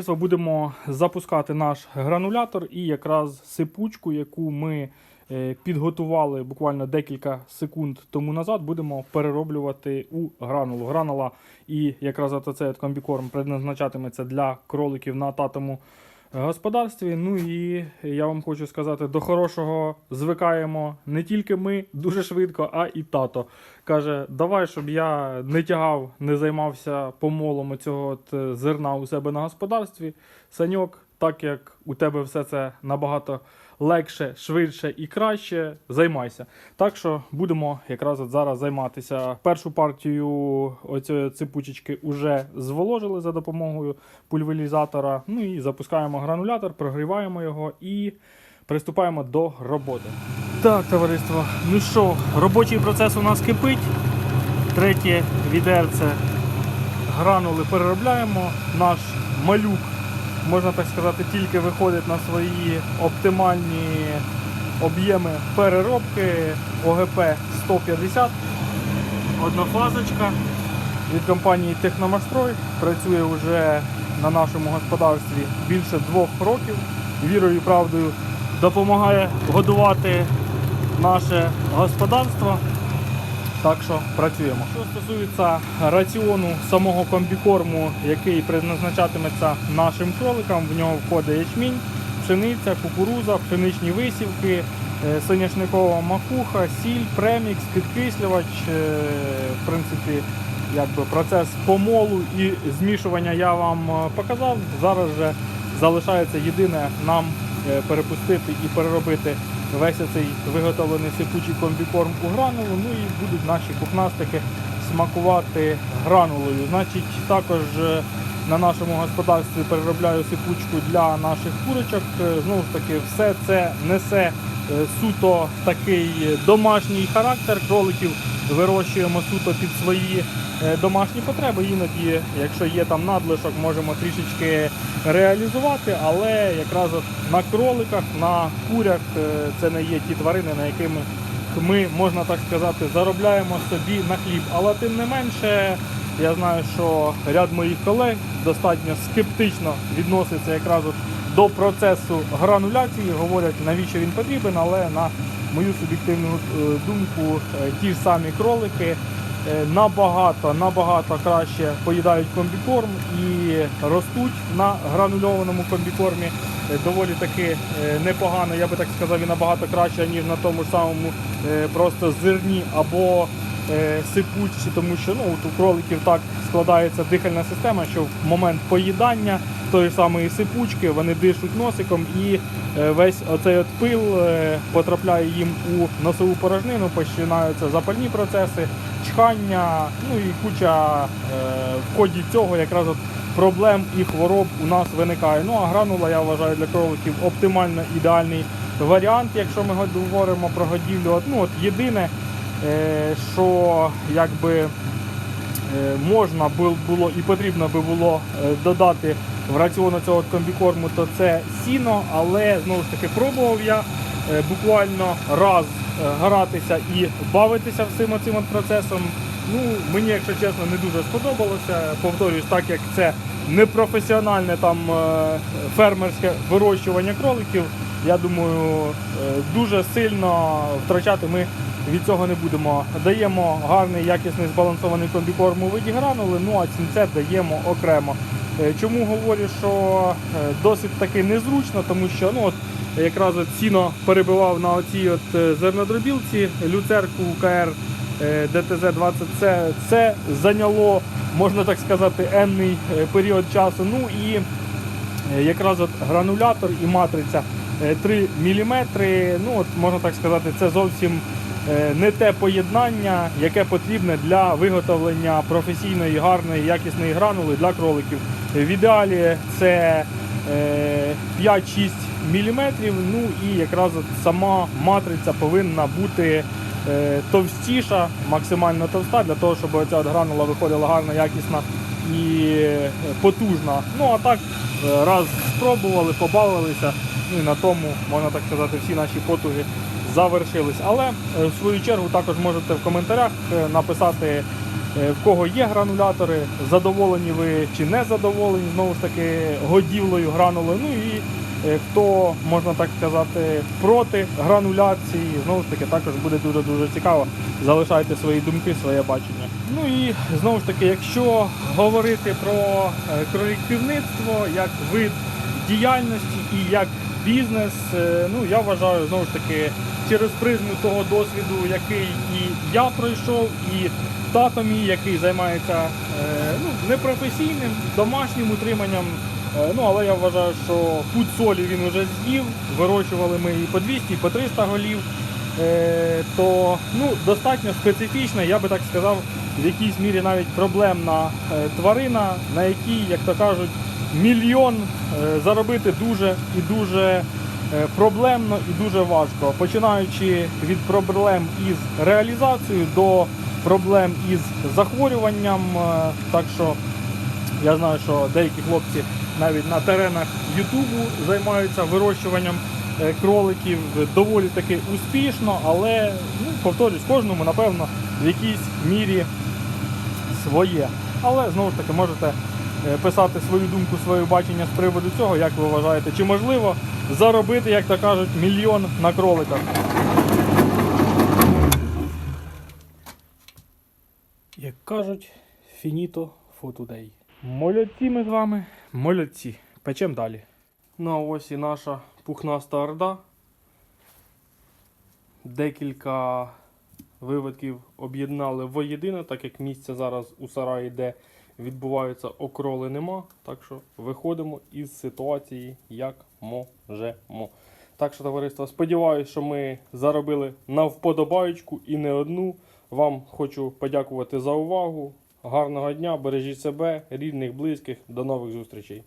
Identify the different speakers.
Speaker 1: товариство, будемо запускати наш гранулятор і якраз сипучку, яку ми е, підготували буквально декілька секунд тому назад, будемо перероблювати у гранулу. Гранула і якраз цей комбікорм предназначатиметься для кроликів на татому господарстві. Ну і я вам хочу сказати, до хорошого звикаємо не тільки ми дуже швидко, а і тато. Каже, давай, щоб я не тягав, не займався помолом цього от е, зерна у себе на господарстві. Саньок, так як у тебе все це набагато легше, швидше і краще, займайся. Так що будемо якраз от зараз займатися. Першу партію оцієї ципучечки вже зволожили за допомогою пульверізатора. Ну і запускаємо гранулятор, прогріваємо його і приступаємо до роботи. Так, товариство, ну що, робочий процес у нас кипить. Третє відерце гранули переробляємо. Наш малюк, можна так сказати, тільки виходить на свої оптимальні об'єми переробки ОГП 150. Однофазочка від компанії Техномастрой працює вже на нашому господарстві більше двох років. Вірою і правдою допомагає годувати наше господарство. Так що працюємо. Що стосується раціону самого комбікорму, який предназначатиметься нашим кроликам, в нього входить ячмінь, пшениця, кукуруза, пшеничні висівки, е, соняшникова макуха, сіль, премікс, підкислювач. е, В принципі, якби процес помолу і змішування я вам е, показав. Зараз же залишається єдине нам перепустити і переробити весь цей виготовлений сипучий комбікорм у гранулу. Ну і будуть наші кухнастики смакувати гранулою. Значить, також е, на нашому господарстві переробляю сипучку для наших курочок. Е, Знову ж таки, все це несе е, суто такий домашній характер кроликів. Вирощуємо суто під свої е, домашні потреби. Іноді, якщо є там надлишок, можемо трішечки реалізувати, але якраз на кроликах, на курях е, це не є ті тварини, на якими ми, можна так сказати, заробляємо собі на хліб. Але тим не менше, я знаю, що ряд моїх колег достатньо скептично відноситься якраз до процесу грануляції, говорять, навіщо він потрібен, але на мою суб'єктивну е, думку, е, ті ж самі кролики е, набагато набагато краще поїдають комбікорм і ростуть на гранульованому комбікормі. Доволі таки непогано, я би так сказав, і набагато краще, ніж на тому самому просто зерні або сипучці, тому що ну, от у кроликів так складається дихальна система, що в момент поїдання тої самої сипучки вони дишуть носиком і е, весь оцей от пил е, потрапляє їм у носову порожнину, починаються запальні процеси, чхання, ну і куча е, в ході цього якраз от проблем і хвороб у нас виникає. Ну а гранула, я вважаю, для кроликів оптимально ідеальний варіант, якщо ми говоримо про годівлю. От, Ну, от єдине, що якби можна було і потрібно би було додати в раціон цього комбікорму, то це сіно, але знову ж таки пробував я е, буквально раз е, гратися і бавитися всім цим процесом. Ну, мені, якщо чесно, не дуже сподобалося. Повторюсь, так як це непрофесіональне там е, фермерське вирощування кроликів, я думаю, дуже сильно втрачати ми від цього не будемо. Даємо гарний, якісний збалансований комбікорм у виді гранули, ну а цінце даємо окремо. Е, Чому говорю, що е, досить таки незручно, тому що ну от якраз от сіно перебивав на оцій от е, зернодробілці люцерку УКР е, ДТЗ-20. Це, зайняло, можна так сказати, енний період часу. Ну і якраз от гранулятор і матриця е, 3 мм. Ну от можна так сказати, це зовсім не те поєднання, яке потрібне для виготовлення професійної, гарної, якісної гранули для кроликів. В ідеалі це е, 5-6 мм. Ну і якраз сама матриця повинна бути е, товстіша, максимально товста, для того, щоб ця гранула виходила гарна, якісна і е, потужна. Ну а так е, раз спробували, побавилися. Ну і на тому, можна так сказати, всі наші потуги завершились. Але е, в свою чергу також можете в коментарях е, написати е, в кого є гранулятори, задоволені ви чи не задоволені, знову ж таки, годівлею гранули. Ну і хто, можна так сказати, проти грануляції, знову ж таки, також буде дуже-дуже цікаво. Залишайте свої думки, своє бачення. Ну і знову ж таки, якщо говорити про кроліківництво як вид діяльності і як бізнес, е, ну я вважаю знову ж таки через призму того досвіду, який і я пройшов, і тато мій, який займається е, ну, непрофесійним домашнім утриманням. Е, Ну, але я вважаю, що пуд солі він вже з'їв. Вирощували ми і по 200, і по 300 голів. То ну, достатньо специфічна, я би так сказав, в якійсь мірі навіть проблемна тварина, на якій, як то кажуть, мільйон е, заробити дуже і дуже е, проблемно і дуже важко. Починаючи від проблем із реалізацією до проблем із захворюванням. Е, Так що я знаю, що деякі хлопці навіть на теренах Ютубу займаються вирощуванням кроликів доволі таки успішно, але ну, повторюсь, кожному, напевно, в якійсь мірі своє. Але знову ж таки можете писати свою думку, своє бачення з приводу цього, як ви вважаєте, чи можливо заробити, як то кажуть, мільйон на кроликах. Як кажуть, фініто today. Молодці ми з вами, молодці. Печем далі. Ну а ось і наша пухнаста орда. Декілька виводків об'єднали воєдино, так як місця зараз у сараї, де відбуваються окроли, нема. Так що виходимо із ситуації як можемо. Так що, товариство, сподіваюся, що ми заробили на вподобаючку і не одну. Вам хочу подякувати за увагу. Гарного дня, бережіть себе, рідних, близьких. До нових зустрічей.